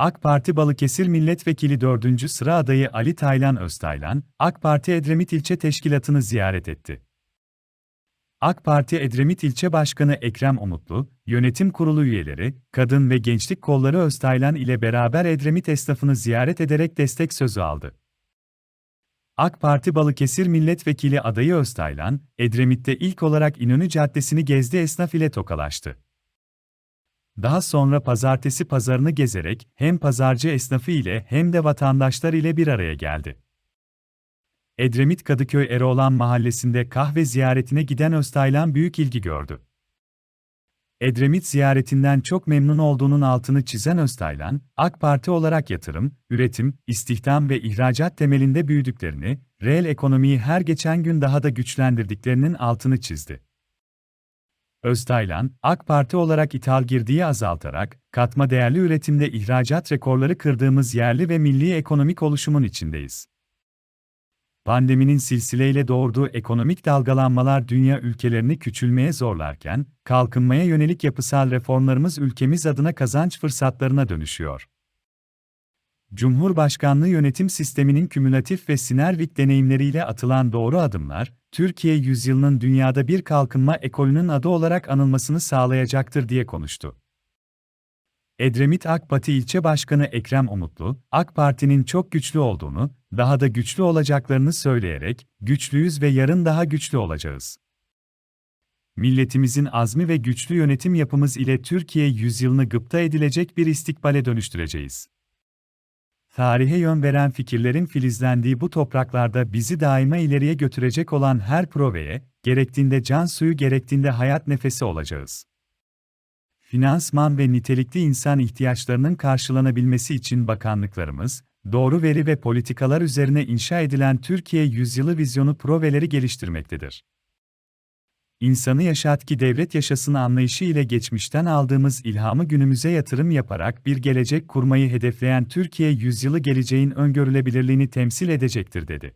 AK Parti Balıkesir Milletvekili 4. sıra adayı Ali Taylan Öztaylan, AK Parti Edremit İlçe Teşkilatı'nı ziyaret etti. AK Parti Edremit İlçe Başkanı Ekrem Umutlu, yönetim kurulu üyeleri, kadın ve gençlik kolları Öztaylan ile beraber Edremit esnafını ziyaret ederek destek sözü aldı. AK Parti Balıkesir Milletvekili adayı Öztaylan, Edremit'te ilk olarak İnönü Caddesi'ni gezdi esnaf ile tokalaştı. Daha sonra pazartesi pazarını gezerek hem pazarcı esnafı ile hem de vatandaşlar ile bir araya geldi. Edremit Kadıköy Eroğlan mahallesinde kahve ziyaretine giden Öztaylan büyük ilgi gördü. Edremit ziyaretinden çok memnun olduğunun altını çizen Öztaylan, AK Parti olarak yatırım, üretim, istihdam ve ihracat temelinde büyüdüklerini, reel ekonomiyi her geçen gün daha da güçlendirdiklerinin altını çizdi. Öztaylan, AK Parti olarak ithal girdiği azaltarak, katma değerli üretimde ihracat rekorları kırdığımız yerli ve milli ekonomik oluşumun içindeyiz. Pandeminin silsileyle doğurduğu ekonomik dalgalanmalar dünya ülkelerini küçülmeye zorlarken, kalkınmaya yönelik yapısal reformlarımız ülkemiz adına kazanç fırsatlarına dönüşüyor. Cumhurbaşkanlığı yönetim sisteminin kümülatif ve sinervik deneyimleriyle atılan doğru adımlar, Türkiye yüzyılının dünyada bir kalkınma ekolünün adı olarak anılmasını sağlayacaktır diye konuştu. Edremit AK Parti İlçe Başkanı Ekrem Umutlu, AK Parti'nin çok güçlü olduğunu, daha da güçlü olacaklarını söyleyerek, güçlüyüz ve yarın daha güçlü olacağız. Milletimizin azmi ve güçlü yönetim yapımız ile Türkiye yüzyılını gıpta edilecek bir istikbale dönüştüreceğiz. Tarihe yön veren fikirlerin filizlendiği bu topraklarda bizi daima ileriye götürecek olan her proveye, gerektiğinde can suyu gerektiğinde hayat nefesi olacağız. Finansman ve nitelikli insan ihtiyaçlarının karşılanabilmesi için bakanlıklarımız, doğru veri ve politikalar üzerine inşa edilen Türkiye Yüzyılı Vizyonu proveleri geliştirmektedir. İnsanı yaşat ki devlet yaşasın anlayışı ile geçmişten aldığımız ilhamı günümüze yatırım yaparak bir gelecek kurmayı hedefleyen Türkiye yüzyılı geleceğin öngörülebilirliğini temsil edecektir dedi.